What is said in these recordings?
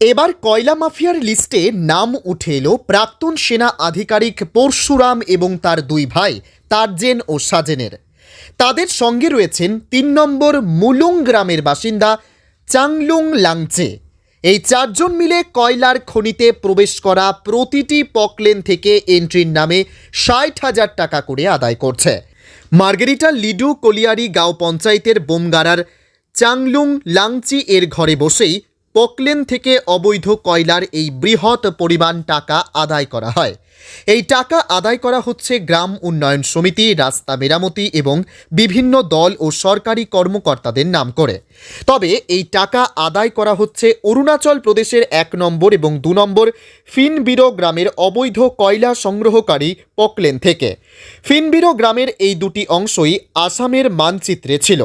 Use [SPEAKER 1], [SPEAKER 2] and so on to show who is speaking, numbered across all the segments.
[SPEAKER 1] এবার কয়লা মাফিয়ার লিস্টে নাম উঠে এলো প্রাক্তন সেনা আধিকারিক পরশুরাম এবং তার দুই ভাই, তারজেন ও সাজেনের। তাদের সঙ্গে রয়েছেন তিন নম্বর মুলুং গ্রামের বাসিন্দা চাংলুং লাংচে। এই চারজন মিলে কয়লার খনিতে প্রবেশ করা প্রতিটি পকলেন থেকে এন্ট্রির নামে ষাট হাজার টাকা করে আদায় করছে। মার্গেরিটা লিডু কলিয়ারি গাঁও পঞ্চায়েতের বোমগাড়ার চাংলুং লাংচি এর ঘরে বসেই পকলেন থেকে অবৈধ কয়লার এই বৃহৎ পরিমাণ টাকা আদায় করা হয়। এই টাকা আদায় করা হচ্ছে গ্রাম উন্নয়ন সমিতি, রাস্তা মেরামতি এবং বিভিন্ন দল ও সরকারি কর্মকর্তাদের নাম করে। তবে এই টাকা আদায় করা হচ্ছে অরুণাচল প্রদেশের এক নম্বর এবং দু নম্বর ফিনবিরো গ্রামের অবৈধ কয়লা সংগ্রহকারী পকলেন থেকে। ফিনবিরো গ্রামের এই দুটি অংশই আসামের মানচিত্রে ছিল।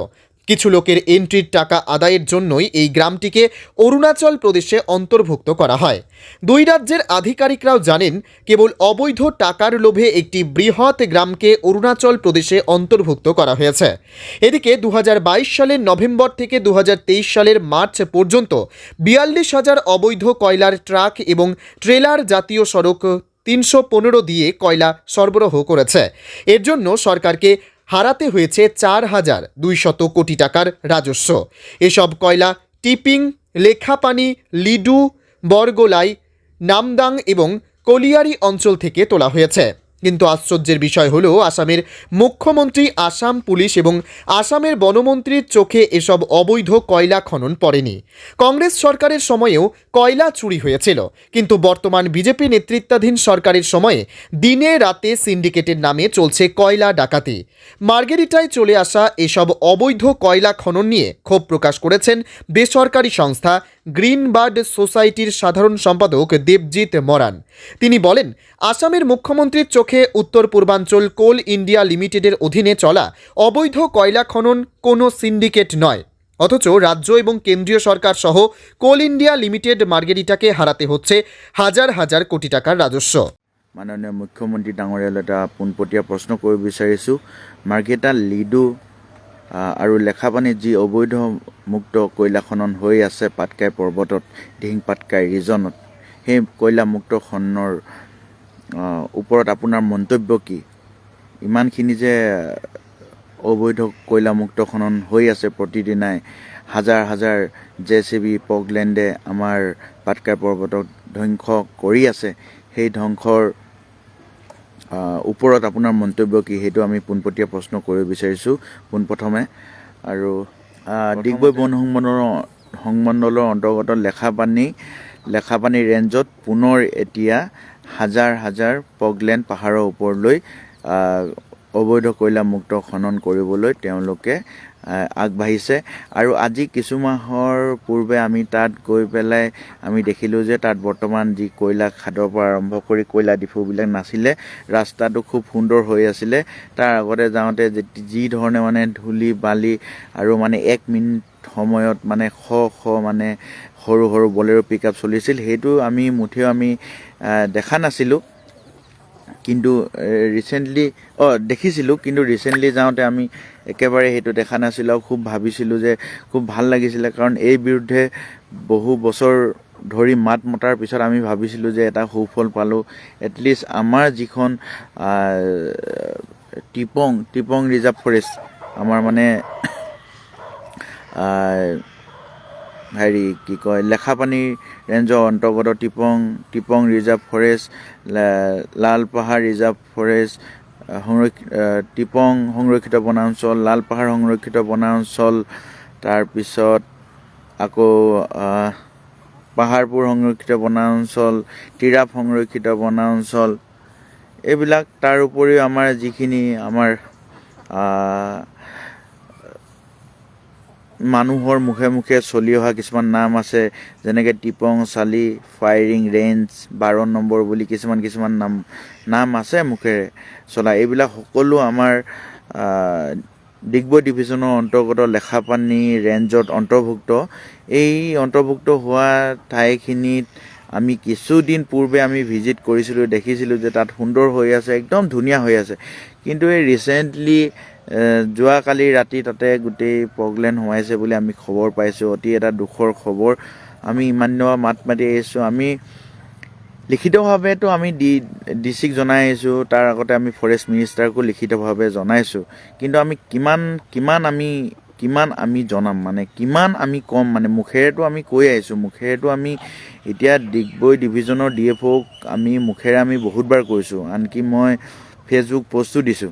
[SPEAKER 1] কিছু লোকের এন্ট্রির টাকা আদায়ের জন্যই এই গ্রামটিকে অরুণাচল প্রদেশে অন্তর্ভুক্ত করা হয়। দুই রাজ্যের আধিকারিকরাও জানেন, কেবল অবৈধ টাকার লোভে একটি বৃহৎ গ্রামকে অরুণাচল প্রদেশে অন্তর্ভুক্ত করা হয়েছে। এদিকে দু হাজার বাইশ সালের নভেম্বর থেকে দু হাজার তেইশ সালের মার্চ পর্যন্ত বিয়াল্লিশ হাজার অবৈধ কয়লার ট্রাক এবং ট্রেলার জাতীয় সড়ক তিনশো পনেরো দিয়ে কয়লা সরবরাহ করেছে। এর জন্য সরকারকে হারাতে হয়েছে চার হাজার দুইশত কোটি টাকার রাজস্ব। এসব কয়লা টিপিং, লেখাপানি, লিডু, বরগোলাই, নামদাং এবং কলিয়ারি অঞ্চল থেকে তোলা হয়েছে। কিন্তু আশ্চর্যের বিষয় হলো, আসামের মুখ্যমন্ত্রী, আসাম পুলিশ এবং আসামের বনমন্ত্রীর চোখে এসব অবৈধ কয়লা খনন পড়েনি। কংগ্রেস সরকারের সময়েও কয়লা চুরি হয়েছিল, কিন্তু বর্তমান বিজেপি নেতৃত্বাধীন সরকারের সময়ে দিনে রাতে সিন্ডিকেটের নামে চলছে কয়লা ডাকাতি। মার্গেরিটায় চলে আসা এসব অবৈধ কয়লা খনন নিয়ে ক্ষোভ প্রকাশ করেছেন বেসরকারি সংস্থা গ্রিন বার্ড সোসাইটির সাধারণ সম্পাদক দেবজিৎ মরান। তিনি বলেন, আসামের মুখ্যমন্ত্রীর চোখে উত্তর পূর্বাঞ্চল কোল ইন্ডিয়া লিমিটেডের অধীনে চলা অবৈধ কয়লা খনন কোনো সিন্ডিকেট নয়। অথচ রাজ্য এবং কেন্দ্রীয় সরকার সহ কোল ইন্ডিয়া লিমিটেড মার্গেরিটাকে হারাতে হচ্ছে হাজার হাজার কোটি টাকার ৰাজস্ব
[SPEAKER 2] মাননীয় মুখ্যমন্ত্ৰী ডাঙৰীয়ালৈ এটা পোনপটীয়া প্ৰশ্ন কৰিব বিচাৰিছোঁ। মাৰ্কেটা লিডু আৰু লেখাপানীত যি অবৈধ মুক্ত কয়লা খনন হৈ আছে পাটকাই পৰ্বতত ধিং পাটকাই ৰিজনত, সেই কয়লা মুক্ত খননৰ ওপৰত আপোনাৰ মন্তব্য কি? ইমানখিনি যে অবৈধ কয়লা মুক্ত খনন হৈ আছে প্ৰতিদিনাই হাজাৰ হাজাৰ জে চি বি পগলেণ্ডে আমাৰ পাটকাই পৰ্বতক ধ্বংস কৰি আছে সেই ধ্বংসৰ ওপৰত আপোনাৰ মন্তব্য কি? সেইটো আমি পোনপটীয়া প্ৰশ্ন কৰিব বিচাৰিছোঁ পোনপ্ৰথমে। আৰু ডিগবৈ বন সংমণ্ডলৰ সংমণ্ডলৰ অন্তৰ্গত লেখাপানী লেখাপানী ৰেঞ্জত পুনৰ এতিয়া হাজাৰ হাজাৰ পগলেণ্ড পাহাৰৰ ওপৰলৈ অবৈধ কয়লা মুক্ত খনন কৰিবলৈ তেওঁলোকে আগবাঢ়িছে। আৰু আজি কিছু মাহৰ পূৰ্বে আমি তাত গৈ পেলাই আমি দেখিলোঁ যে তাত বৰ্তমান যি কয়লা খাদৰ পৰা আৰম্ভ কৰি কয়লা ডিফুবিলাক নাছিলে ৰাস্তাটো খুব সুন্দৰ হৈ আছিলে। তাৰ আগতে যাওঁতে যি ধৰণে মানে ধূলি বালি আৰু মানে এক মিনিট সময়ত মানে শ শ মানে সৰু সৰু বলেৰো পিক আপ চলিছিল সেইটো আমি মুঠেও আমি দেখা নাছিলোঁ। কিন্তু ৰিচেণ্টলি অঁ দেখিছিলোঁ কিন্তু ৰিচেণ্টলি যাওঁতে আমি একেবাৰে সেইটো দেখা নাছিলোঁ আৰু খুব ভাবিছিলোঁ যে খুব ভাল লাগিছিলে। কাৰণ এই বিৰুদ্ধে বহু বছৰ ধৰি মাত মতাৰ পিছত আমি ভাবিছিলোঁ যে এটা সুফল পালোঁ। এটলিষ্ট আমাৰ যিখন টিপং টিপং ৰিজাৰ্ভ ফৰেষ্ট আমাৰ মানে হেৰি কি কয় লেখাপানী ৰেঞ্জৰ অন্তৰ্গত Tipong Tipong reserve forest Lal Pahar reserve forest আহ, সংৰক্ষি আহ, টিপং সংৰক্ষিত বনাঞ্চল লাল পাহাৰ সংৰক্ষিত বনাঞ্চল তাৰপিছত আকৌ পাহাৰপুৰ সংৰক্ষিত বনাঞ্চল তিৰাপ সংৰক্ষিত বনাঞ্চল এইবিলাক তাৰ উপৰিও আমাৰ যিখিনি আমাৰ মানুহৰ মুখে মুখে চলি অহা কিছুমান নাম আছে যেনেকৈ টিপং চালি ফায়াৰিং ৰেঞ্জ বাৰ নম্বৰ বুলি কিছুমান কিছুমান নাম নাম আছে মুখেৰে। চলা এইবিলাক সকলো আমাৰ ডিগবৈ ডিভিজনৰ অন্তৰ্গত লেখাপানী ৰেঞ্জত অন্তৰ্ভুক্ত। এই অন্তৰ্ভুক্ত হোৱা ঠাইখিনিত আমি কিছুদিন পূৰ্বে আমি ভিজিট কৰিছিলোঁ দেখিছিলোঁ যে তাত সুন্দৰ হৈ আছে একদম ধুনীয়া হৈ আছে। কিন্তু এই ৰিচেণ্টলি যোৱাকালি ৰাতি তাতে গোটেই প্ৰগ্লেন সোমাইছে বুলি আমি খবৰ পাইছোঁ। অতি এটা দুখৰ খবৰ। আমি ইমান দিনৰ মাত মাতি আহিছোঁ। আমি লিখিতভাৱেতো আমি ডি ডি চিক জনাই আহিছোঁ। তাৰ আগতে আমি ফৰেষ্ট মিনিষ্টাৰকো লিখিতভাৱে জনাইছোঁ। কিন্তু আমি কিমান কিমান আমি কিমান আমি জনাম? মানে কিমান আমি ক'ম? মানে মুখেৰেতো আমি কৈ আহিছোঁ। মুখেৰেতো আমি এতিয়া ডিগবৈ ডিভিজনৰ ডি এফ অ'ক আমি মুখেৰে আমি বহুতবাৰ কৈছোঁ। আনকি মই ফেচবুক পষ্টো দিছোঁ।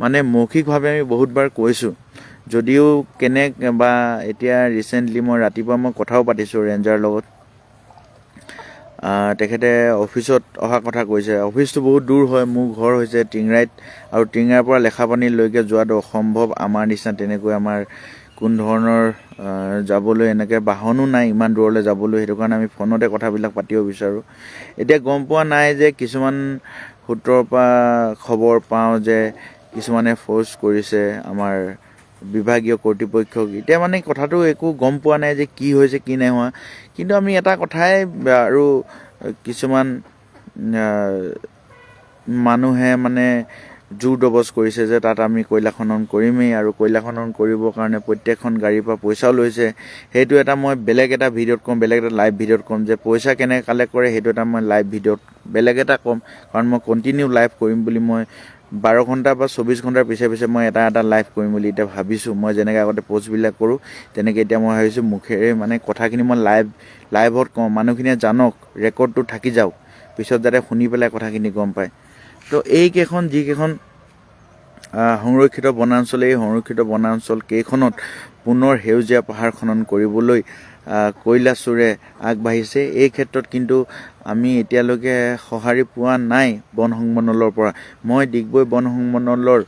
[SPEAKER 2] মানে মৌখিকভাৱে আমি বহুতবাৰ কৈছোঁ। যদিও কেনে বা এতিয়া ৰিচেণ্টলি মই ৰাতিপুৱা মই কথাও পাতিছোঁ ৰেঞ্জাৰ লগত। তেখেতে অফিচত অহা কথা কৈছে। অফিচটো বহুত দূৰ হয় মোৰ ঘৰ হৈছে টিংৰাইত আৰু টিংৰাইৰ পৰা লেখাপানীলৈকে যোৱাটো অসম্ভৱ। আমাৰ নিচিনা তেনেকৈ আমাৰ কোন ধৰণৰ যাবলৈ এনেকৈ বাহনো নাই ইমান দূৰলৈ যাবলৈ। সেইটো কাৰণে আমি ফোনতে কথাবিলাক পাতিব বিচাৰোঁ। এতিয়া গম পোৱা নাই যে কিছুমান সূত্ৰৰ পৰা খবৰ পাওঁ যে কিছুমানে ফ'ৰ্চ কৰিছে আমাৰ বিভাগীয় কৰ্তৃপক্ষক। এতিয়া মানে কথাটো একো গম পোৱা নাই যে কি হৈছে কি নাই হোৱা। কিন্তু আমি এটা কথাই আৰু কিছুমান মানুহে মানে জোৰ দবজ কৰিছে যে তাত আমি কয়লা খনন কৰিমেই আৰু কয়লা খনন কৰিবৰ কাৰণে প্ৰত্যেকখন গাড়ীৰ পৰা পইচাও লৈছে। সেইটো এটা মই বেলেগ এটা ভিডিঅ'ত ক'ম বেলেগ এটা লাইভ ভিডিঅ'ত ক'ম যে পইচা কেনেকৈ কালেক্ট কৰে সেইটো এটা মই লাইভ ভিডিঅ'ত বেলেগ এটা ক'ম। কাৰণ মই কণ্টিনিউ লাইভ কৰিম বুলি মই বাৰ ঘণ্টা বা চৌবিছ ঘণ্টাৰ পিছে পিছে মই এটা এটা লাইভ কৰিম বুলি এতিয়া ভাবিছোঁ। মই যেনেকৈ আগতে পষ্টবিলাক কৰোঁ তেনেকৈ এতিয়া মই ভাবিছোঁ মুখেৰে মানে কথাখিনি মই লাইভ লাইভত কওঁ মানুহখিনিয়ে জানক ৰেকৰ্ডটো থাকি যাওক পিছত যাতে শুনি পেলাই কথাখিনি গম পায়। তো এইকেইখন যিকেইখন সংৰক্ষিত বনাঞ্চল এই সংৰক্ষিত বনাঞ্চল কেইখনত পুনৰ সেউজীয়া পাহাৰ খনন কৰিবলৈ আহ, কয়লা চোৰে আগবাঢ়িছে এই ক্ষেত্ৰত কিন্তু আমি এতিয়ালৈকে সঁহাৰি পোৱা নাই বন সংমণ্ডলৰ পৰা। মই ডিগবৈ বন সংমণ্ডলৰ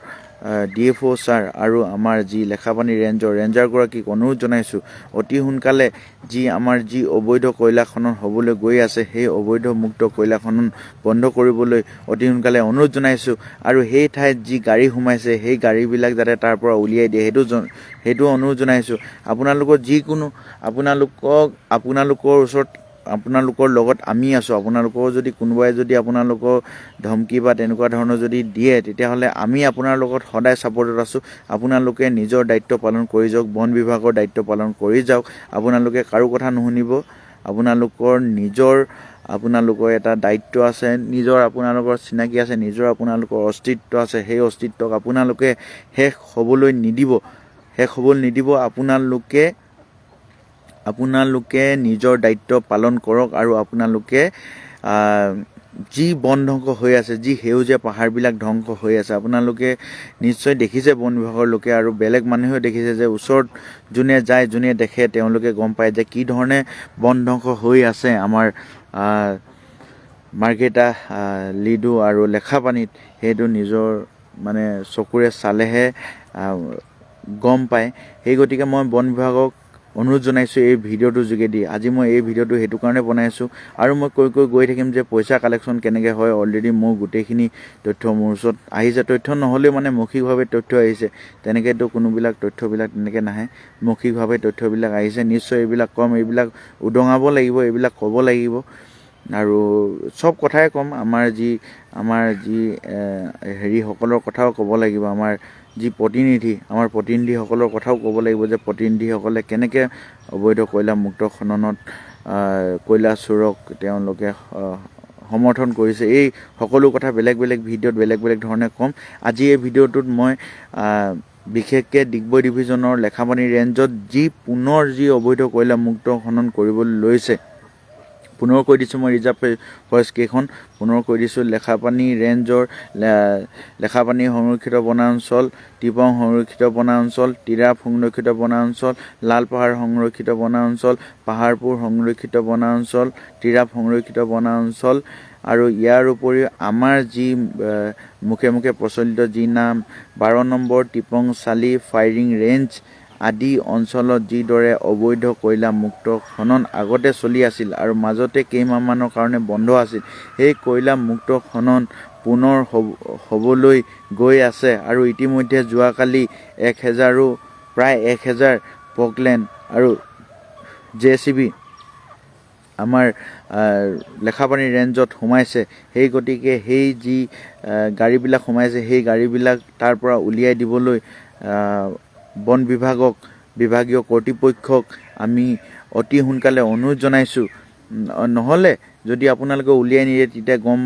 [SPEAKER 2] ডি এফ অ' ছাৰ আৰু আমাৰ যি লেখাপানী ৰেঞ্জৰ ৰেঞ্জাৰগৰাকীক অনুৰোধ জনাইছোঁ অতি সোনকালে যি আমাৰ যি অবৈধ কয়লা খনন হ'বলৈ গৈ আছে সেই অবৈধ মুক্ত কয়লা খনন বন্ধ কৰিবলৈ অতি সোনকালে অনুৰোধ জনাইছোঁ আৰু সেই ঠাইত যি গাড়ী সোমাইছে সেই গাড়ীবিলাক যাতে তাৰ পৰা উলিয়াই দিয়ে সেইটো সেইটো অনুৰোধ জনাইছোঁ। আপোনালোকৰ যিকোনো আপোনালোকক আপোনালোকৰ ওচৰত আপোনালোকৰ লগত আমি আছোঁ। আপোনালোকৰ যদি কোনোবাই যদি আপোনালোকৰ ধমকি বা তেনেকুৱা ধৰণৰ যদি দিয়ে তেতিয়াহ'লে আমি আপোনাৰ লগত সদায় ছাপৰ্টত আছোঁ। আপোনালোকে নিজৰ দায়িত্ব পালন কৰি যাওক বন বিভাগৰ দায়িত্ব পালন কৰি যাওক। আপোনালোকে কাৰো কথা নুশুনিব। আপোনালোকৰ নিজৰ আপোনালোকৰ এটা দায়িত্ব আছে নিজৰ আপোনালোকৰ চিনাকি আছে নিজৰ আপোনালোকৰ অস্তিত্ব আছে। সেই অস্তিত্বক আপোনালোকে শেষ হ'বলৈ নিদিব। শেষ হ'বলৈ নিদিব। আপোনালোকে আপোনালোকে নিজৰ দায়িত্ব পালন কৰক আৰু আপোনালোকে যি বন ধ্বংস হৈ আছে যি সেউজীয়া পাহাৰবিলাক ধ্বংস হৈ আছে আপোনালোকে নিশ্চয় দেখিছে বন বিভাগৰ লোকে আৰু বেলেগ মানুহেও দেখিছে যে ওচৰত যোনে যায় যোনে দেখে তেওঁলোকে গম পায় যে কি ধৰণে বন ধ্বংস হৈ আছে আমাৰ মাৰ্কেটা লিডু আৰু লেখাপানীত। সেইটো নিজৰ মানে চকুৰে চালেহে গম পায়। সেই গতিকে মই বন বিভাগক অনুৰোধ জনাইছোঁ এই ভিডিঅ'টোৰ যোগেদি। আজি মই এই ভিডিঅ'টো সেইটো কাৰণে বনাইছোঁ আৰু মই কৈ কৈ গৈ থাকিম যে পইচা কালেকশ্যন কেনেকৈ হয়। অলৰেডি মোৰ গোটেইখিনি তথ্য মোৰ ওচৰত আহিছে তথ্য নহ'লেও মানে মৌখিকভাৱে তথ্য আহিছে। তেনেকৈতো কোনোবিলাক তথ্যবিলাক তেনেকৈ নাহে। মৌখিকভাৱে তথ্যবিলাক আহিছে। নিশ্চয় এইবিলাক ক'ম এইবিলাক উদঙাব লাগিব এইবিলাক ক'ব লাগিব। আৰু চব কথাই ক'ম আমাৰ যি আমাৰ যি হেৰিসকলৰ কথাও ক'ব লাগিব আমাৰ যি প্ৰতিনিধি আমাৰ প্ৰতিনিধিসকলৰ কথাও ক'ব লাগিব যে প্ৰতিনিধিসকলে কেনেকৈ অবৈধ কয়লা মুক্ত খননত কয়লা চোৰক তেওঁলোকে সমৰ্থন কৰিছে। এই সকলো কথা বেলেগ বেলেগ ভিডিঅ'ত বেলেগ বেলেগ ধৰণে ক'ম। আজি এই ভিডিঅ'টোত মই বিশেষকৈ ডিগবৈ ডিভিজনৰ লেখাপানী ৰেঞ্জত যি পুনৰ যি অবৈধ কয়লা মুক্ত খনন কৰিবলৈ লৈছে পুনৰ কৈ দিছোঁ মই ৰিজাৰ্ভ ফৰেষ্ট কেইখন পুনৰ কৈ দিছোঁ লেখাপানী ৰেঞ্জৰ লেখাপানী সংৰক্ষিত বনাঞ্চল টিপং সংৰক্ষিত বনাঞ্চল তিৰাপ সংৰক্ষিত বনাঞ্চল লালপাহাৰ সংৰক্ষিত বনাঞ্চল পাহাৰপুৰ সংৰক্ষিত বনাঞ্চল তিৰাপ সংৰক্ষিত বনাঞ্চল আৰু ইয়াৰ উপৰিও আমাৰ যি মুখে মুখে প্ৰচলিত যি নাম বাৰ নম্বৰ টিপং চালি ফায়াৰিং ৰেঞ্জ আদি অঞ্চলত যিদৰে অবৈধ কয়লা মুক্ত খনন আগতে চলি আছিল আৰু মাজতে কেইমাহমানৰ কাৰণে বন্ধ আছিল সেই কয়লা মুক্ত খনন পুনৰ হ'ব- হ'বলৈ গৈ আছে আৰু ইতিমধ্যে যোৱাকালি এক হেজাৰো প্ৰায় এক হেজাৰ পকলেণ্ড আৰু জে চি বি আমাৰ লেখাপানী ৰেঞ্জত সোমাইছে। সেই গতিকে সেই যি গাড়ীবিলাক সোমাইছে সেই গাড়ীবিলাক তাৰ পৰা উলিয়াই দিবলৈ বন বিভাগক বিভাগীয় কৰ্তৃপক্ষক আমি অতি সোনকালে অনুৰোধ জনাইছোঁ। নহ'লে যদি আপোনালোকে উলিয়াই নিদিয়ে তেতিয়া গম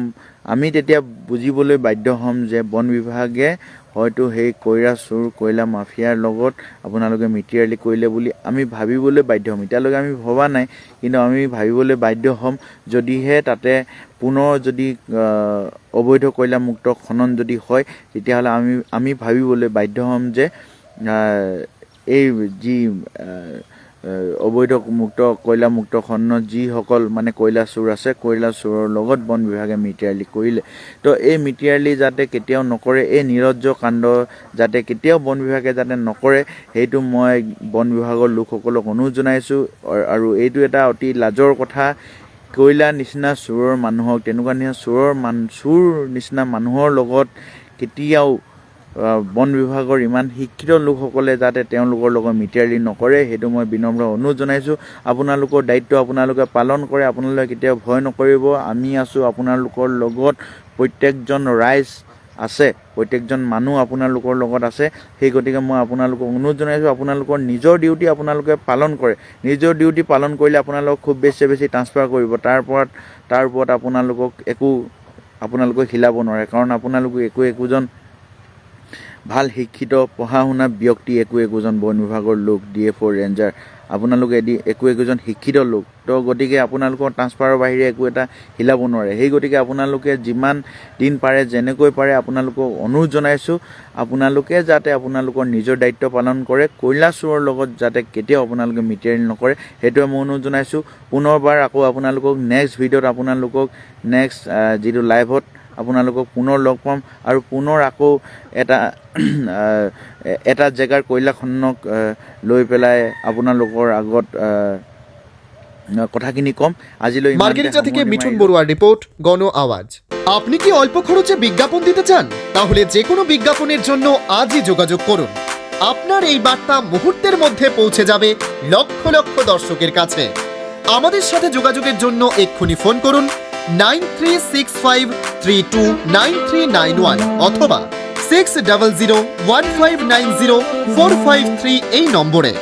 [SPEAKER 2] আমি তেতিয়া বুজিবলৈ বাধ্য হ'ম যে বন বিভাগে হয়তো সেই কয়লা চোৰ কয়লা মাফিয়াৰ লগত আপোনালোকে মিতিৰালি কৰিলে বুলি আমি ভাবিবলৈ বাধ্য হ'ম। এতিয়ালৈকে আমি ভবা নাই কিন্তু আমি ভাবিবলৈ বাধ্য হ'ম যদিহে তাতে পুনৰ যদি অবৈধ কয়লামুক্ত খনন যদি হয় তেতিয়াহ'লে আমি আমি ভাবিবলৈ বাধ্য হ'ম যে এই যি অবৈধ মুক্ত কয়লামুক্ত খণ্ডত যিসকল মানে কয়লা চোৰ আছে কয়লা চোৰৰ লগত বন বিভাগে মিতিৰালি কৰিলে। তো এই মিতিৰালি যাতে কেতিয়াও নকৰে এই নিৰজ্জ কাণ্ড যাতে কেতিয়াও বন বিভাগে যাতে নকৰে সেইটো মই বন বিভাগৰ লোকসকলক অনুৰোধ জনাইছোঁ। আৰু- এইটো এটা অতি লাজৰ কথা। কয়লা নিচিনা চোৰৰ মানুহক তেনেকুৱা নিচিনা চোৰৰ মান চোৰ নিচিনা মানুহৰ লগত কেতিয়াও বন বিভাগৰ ইমান শিক্ষিত লোকসকলে যাতে তেওঁলোকৰ লগত মিতিৰালি নকৰে সেইটো মই বিনম্ৰ অনুৰোধ জনাইছোঁ। আপোনালোকৰ দায়িত্ব আপোনালোকে পালন কৰে আপোনালোকে কেতিয়াও ভয় নকৰিব। আমি আছোঁ আপোনালোকৰ লগত প্ৰত্যেকজন ৰাইজ আছে প্ৰত্যেকজন মানুহ আপোনালোকৰ লগত আছে। সেই গতিকে মই আপোনালোকক অনুৰোধ জনাইছোঁ আপোনালোকৰ নিজৰ ডিউটি আপোনালোকে পালন কৰে। নিজৰ ডিউটি পালন কৰিলে আপোনালোকক খুব বেছি বেছি ট্ৰান্সফাৰ কৰিব। তাৰ ওপৰত তাৰ ওপৰত আপোনালোকক একো আপোনালোকে হিলাব নোৱাৰে। কাৰণ আপোনালোকে একো একোজন ভাল শিক্ষিত পঢ়া শুনা ব্যক্তি একো একোজন বন বিভাগৰ লোক ডি এফ অ' ৰেঞ্জাৰ। আপোনালোকে এদি একো একোজন শিক্ষিত লোক। তো গতিকে আপোনালোকৰ ট্ৰান্সফাৰৰ বাহিৰে একো এটা হিলাব নোৱাৰে। সেই গতিকে আপোনালোকে যিমান দিন পাৰে যেনেকৈ পাৰে আপোনালোকক অনুৰোধ জনাইছোঁ আপোনালোকে যাতে আপোনালোকৰ নিজৰ দায়িত্ব পালন কৰে কয়লা চোৰৰ লগত যাতে কেতিয়াও আপোনালোকে মিতিৰালি নকৰে সেইটোৱে মই অনুৰোধ জনাইছোঁ। পুনৰবাৰ আকৌ আপোনালোকক নেক্সট ভিডিঅ'ত আপোনালোকক নেক্সট যিটো লাইভত আপোনালোকক পুনৰ লগ পাম আৰু পুনৰ আকৌ এটা এটা জেগাৰ কয়লা খননক লৈ পেলাই আপোনালোকৰ আগত কথাখিনি ক'ম। আজিলৈ
[SPEAKER 1] মার্গেরিটা থেকে মিঠুন। বড়ুয়ার রিপোর্ট গণ আওয়াজ আপনি কি অল্প খরচে বিজ্ঞাপন দিতে চান? তাহলে যে কোনো বিজ্ঞাপনের জন্য আজই যোগাযোগ করুন। আপনার এই বার্তা মুহূর্তের মধ্যে পৌঁছে যাবে লক্ষ লক্ষ দর্শকের কাছে। আমাদের সাথে যোগাযোগের জন্য এক্ষুনি ফোন করুন nine three six five three two nine three nine one অথবা six double zero one five nine zero four five three এই নম্বরে।